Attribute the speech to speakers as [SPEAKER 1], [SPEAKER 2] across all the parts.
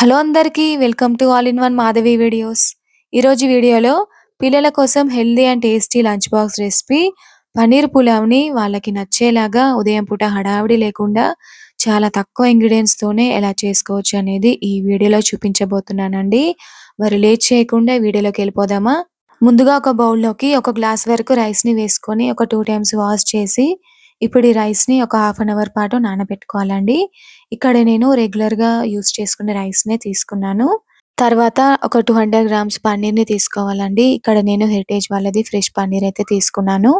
[SPEAKER 1] Hello అందరికీ welcome to all in one Madhavi videos. ఈరోజు వీడియోలో పిల్లల కోసం healthy and tasty lunch box recipe paneer పులావ్ని వాళ్ళకి నచ్చేలాగా ఉదయం పూట హడావిడి లేకుండా చాలా తక్కువ ఇంగ్రీడియంట్స్తోనే ఎలా చేసుకోవచ్చు అనేది ఈ వీడియోలో చూపించబోతున్నానండి. మరి లేట్ చేయకుండా వీడియోలోకి వెళ్ళిపోదామా? ముందుగా ఒక బౌల్లోకి ఒక గ్లాస్ వరకు రైస్ని వేసుకొని ఒక టూ టైమ్స్ వాష్ చేసి ఇప్పుడు ఈ రైస్ని ఒక హాఫ్ అన్ అవర్ పాటు నానబెట్టుకోవాలండి. ఇక్కడ నేను రెగ్యులర్గా యూస్ చేసుకునే రైస్ నే తీసుకున్నాను. తర్వాత ఒక టూ హండ్రెడ్ గ్రామ్స్ పన్నీర్ని తీసుకోవాలండి. ఇక్కడ నేను హెరిటేజ్ వాళ్ళది ఫ్రెష్ పన్నీర్ అయితే తీసుకున్నాను.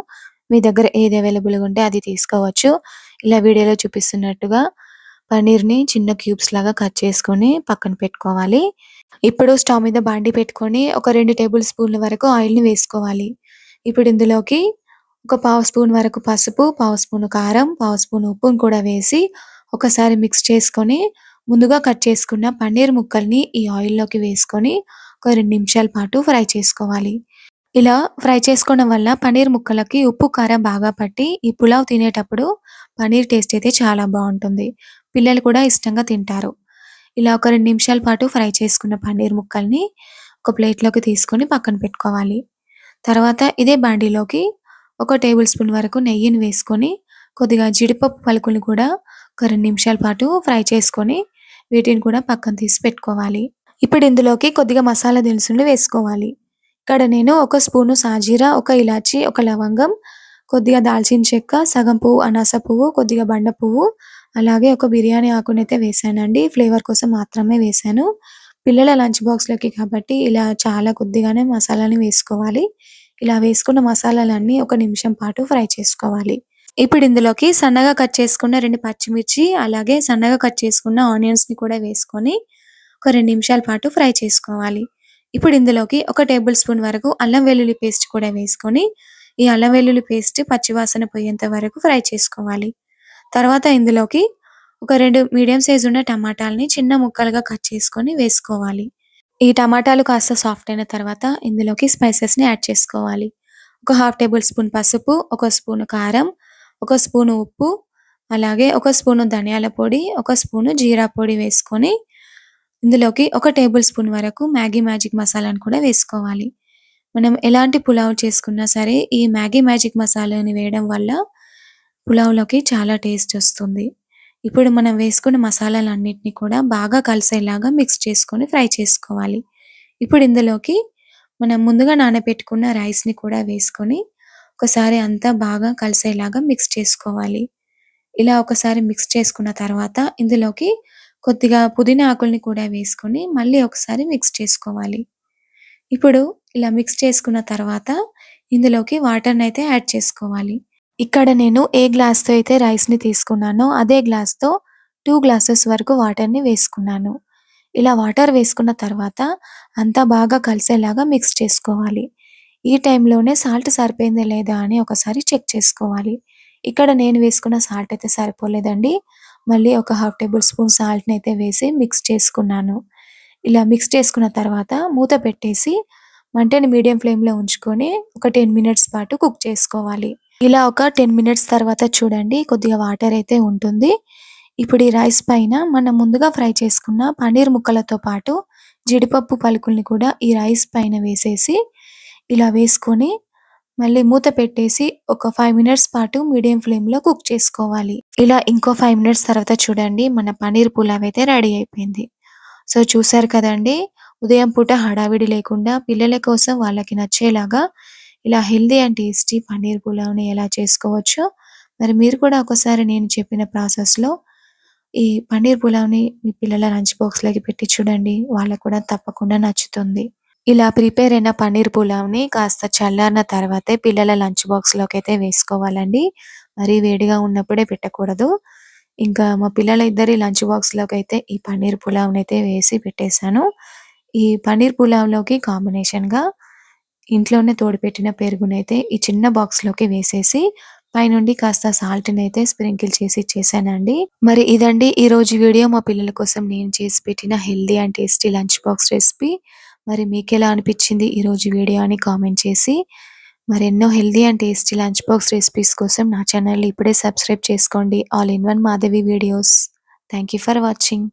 [SPEAKER 1] మీ దగ్గర ఏది అవైలబుల్‌గా ఉంటే అది తీసుకోవచ్చు. ఇలా వీడియోలో చూపిస్తున్నట్టుగా పన్నీర్ని చిన్న క్యూబ్స్ లాగా కట్ చేసుకొని పక్కన పెట్టుకోవాలి. ఇప్పుడు స్టవ్ మీద బాండి పెట్టుకొని ఒక రెండు టేబుల్ స్పూన్ల వరకు ఆయిల్ని వేసుకోవాలి. ఇప్పుడు ఇందులోకి ఒక పావు స్పూన్ వరకు పసుపు పావు స్పూన్ కారం పావు స్పూన్ ఉప్పును కూడా వేసి ఒకసారి మిక్స్ చేసుకొని ముందుగా కట్ చేసుకున్న పన్నీర్ ముక్కల్ని ఈ ఆయిల్లోకి వేసుకొని ఒక రెండు నిమిషాల పాటు ఫ్రై చేసుకోవాలి. ఇలా ఫ్రై చేసుకోవడం వల్ల పన్నీర్ ముక్కలకి ఉప్పు కారం బాగా పట్టి ఈ పులావ్ తినేటప్పుడు పన్నీర్ టేస్ట్ అయితే చాలా బాగుంటుంది. పిల్లలు కూడా ఇష్టంగా తింటారు. ఇలా ఒక రెండు నిమిషాల పాటు ఫ్రై చేసుకున్న పన్నీర్ ముక్కల్ని ఒక ప్లేట్లోకి తీసుకొని పక్కన పెట్టుకోవాలి. తర్వాత ఇదే బాండీలోకి ఒక టేబుల్ స్పూన్ వరకు నెయ్యిని వేసుకొని కొద్దిగా జీడిపప్పు పలుకులు కూడా ఒక రెండు నిమిషాల పాటు ఫ్రై చేసుకొని వీటిని కూడా పక్కన తీసి పెట్టుకోవాలి. ఇప్పుడు ఇందులోకి కొద్దిగా మసాలా దినుసులు వేసుకోవాలి. ఇక్కడ నేను ఒక స్పూను సాజీరా ఒక ఇలాచి ఒక లవంగం కొద్దిగా దాల్చిన చెక్క సగం పువ్వు అనాస పువ్వు కొద్దిగా బండ పువ్వు అలాగే ఒక బిర్యానీ ఆకునైతే వేసానండి. ఫ్లేవర్ కోసం మాత్రమే వేసాను. పిల్లల లంచ్ బాక్స్లోకి కాబట్టి ఇలా చాలా కొద్దిగానే మసాలాని వేసుకోవాలి. ఇలా వేసుకున్న మసాలాలన్నీ ఒక నిమిషం పాటు ఫ్రై చేసుకోవాలి. ఇప్పుడు ఇందులోకి సన్నగా కట్ చేసుకున్న రెండు పచ్చిమిర్చి అలాగే సన్నగా కట్ చేసుకున్న ఆనియన్స్ని కూడా వేసుకొని ఒక రెండు నిమిషాల పాటు ఫ్రై చేసుకోవాలి. ఇప్పుడు ఇందులోకి ఒక టేబుల్ స్పూన్ వరకు అల్లం వెల్లుల్లి పేస్ట్ కూడా వేసుకొని ఈ అల్లం వెల్లుల్లి పేస్ట్ పచ్చివాసన పోయేంత వరకు ఫ్రై చేసుకోవాలి. తర్వాత ఇందులోకి ఒక రెండు మీడియం సైజ్ ఉన్న టమాటాలని చిన్న ముక్కలుగా కట్ చేసుకొని వేసుకోవాలి. ఈ టమాటాలు కాస్త సాఫ్ట్ అయిన తర్వాత ఇందులోకి స్పైసెస్ని యాడ్ చేసుకోవాలి. ఒక హాఫ్ టేబుల్ స్పూన్ పసుపు ఒక స్పూన్ కారం ఒక స్పూన్ ఉప్పు అలాగే ఒక స్పూన్ ధనియాల పొడి ఒక స్పూన్ జీరా పొడి వేసుకొని ఇందులోకి ఒక టేబుల్ స్పూన్ వరకు మ్యాగీ మ్యాజిక్ మసాలాను కూడా వేసుకోవాలి. మనం ఎలాంటి పులావ్ చేసుకున్నా సరే ఈ మ్యాగీ మ్యాజిక్ మసాలాని వేయడం వల్ల పులావ్లోకి చాలా టేస్ట్ వస్తుంది. ఇప్పుడు మనం వేసుకున్న మసాలాలన్నిటిని కూడా బాగా కలిసేలాగా మిక్స్ చేసుకొని ఫ్రై చేసుకోవాలి. ఇప్పుడు ఇందులోకి మనం ముందుగా నానబెట్టుకున్న రైస్ని కూడా వేసుకొని ఒకసారి అంతా బాగా కలిసేలాగా మిక్స్ చేసుకోవాలి. ఇలా ఒకసారి మిక్స్ చేసుకున్న తర్వాత ఇందులోకి కొద్దిగా పుదీనా ఆకుల్ని కూడా వేసుకొని మళ్ళీ ఒకసారి మిక్స్ చేసుకోవాలి. ఇప్పుడు ఇలా మిక్స్ చేసుకున్న తర్వాత ఇందులోకి వాటర్ని అయితే యాడ్ చేసుకోవాలి. ఇక్కడ నేను ఏ గ్లాస్తో అయితే రైస్ని తీసుకున్నానో అదే గ్లాస్తో టూ గ్లాసెస్ వరకు వాటర్ని వేసుకున్నాను. ఇలా వాటర్ వేసుకున్న తర్వాత అంతా బాగా కలిసేలాగా మిక్స్ చేసుకోవాలి. ఈ టైంలోనే సాల్ట్ సరిపోయిందా లేదా అని ఒకసారి చెక్ చేసుకోవాలి. ఇక్కడ నేను వేసుకున్న సాల్ట్ అయితే సరిపోలేదండి. మళ్ళీ ఒక హాఫ్ టేబుల్ స్పూన్ సాల్ట్ని అయితే వేసి మిక్స్ చేసుకున్నాను. ఇలా మిక్స్ చేసుకున్న తర్వాత మూత పెట్టేసి మంటని మీడియం ఫ్లేమ్లో ఉంచుకొని ఒక టెన్ మినిట్స్ పాటు కుక్ చేసుకోవాలి. ఇలా ఒక టెన్ మినిట్స్ తర్వాత చూడండి కొద్దిగా వాటర్ అయితే ఉంటుంది. ఇప్పుడు ఈ రైస్ పైన మనం ముందుగా ఫ్రై చేసుకున్న పన్నీర్ ముక్కలతో పాటు జీడిపప్పు పలుకుల్ని కూడా ఈ రైస్ పైన వేసేసి ఇలా వేసుకొని మళ్ళీ మూత పెట్టేసి ఒక ఫైవ్ మినిట్స్ పాటు మీడియం ఫ్లేమ్లో కుక్ చేసుకోవాలి. ఇలా ఇంకో ఫైవ్ మినిట్స్ తర్వాత చూడండి మన పన్నీర్ పులావ్ అయితే రెడీ అయిపోయింది. సో చూసారు కదండి ఉదయం పూట హడావిడి లేకుండా పిల్లల కోసం వాళ్ళకి నచ్చేలాగా ఇలా హెల్దీ అండ్ టేస్టీ పన్నీర్ పులావ్ని ఎలా చేసుకోవచ్చో మరి మీరు కూడా ఒకసారి నేను చెప్పిన ప్రాసెస్లో ఈ పన్నీర్ పులావ్ని మీ పిల్లల లంచ్ బాక్స్లోకి పెట్టి చూడండి. వాళ్ళకు కూడా తప్పకుండా నచ్చుతుంది. ఇలా ప్రిపేర్ అయిన పన్నీర్ పులావ్ని కాస్త చల్లారిన తర్వాతే పిల్లల లంచ్ బాక్స్లోకి అయితే వేసుకోవాలండి. మరీ వేడిగా ఉన్నప్పుడే పెట్టకూడదు. ఇంకా మా పిల్లల ఇద్దరి లంచ్ బాక్స్లోకి అయితే ఈ పన్నీర్ పులావ్ని అయితే వేసి పెట్టేశాను. ఈ పన్నీర్ పులావ్లోకి కాంబినేషన్గా ఇంట్లోనే తోడుపెట్టిన పెరుగునైతే ఈ చిన్న బాక్స్లోకి వేసేసి పైనుండి కాస్త సాల్ట్ నైతే అయితే స్ప్రింకిల్ చేసి ఇచ్చేసానండి. మరి ఇదండి ఈ రోజు వీడియో. మా పిల్లల కోసం నేను చేసి పెట్టిన healthy and tasty lunch box recipe. మరి మీకు ఎలా అనిపించింది ఈ రోజు వీడియో అని కామెంట్ చేసి మరి ఎన్నో healthy and tasty lunch box recipes కోసం నా ఛానల్ ఇప్పుడే సబ్స్క్రైబ్ చేసుకోండి. All in one Madhavi videos. Thank for watching.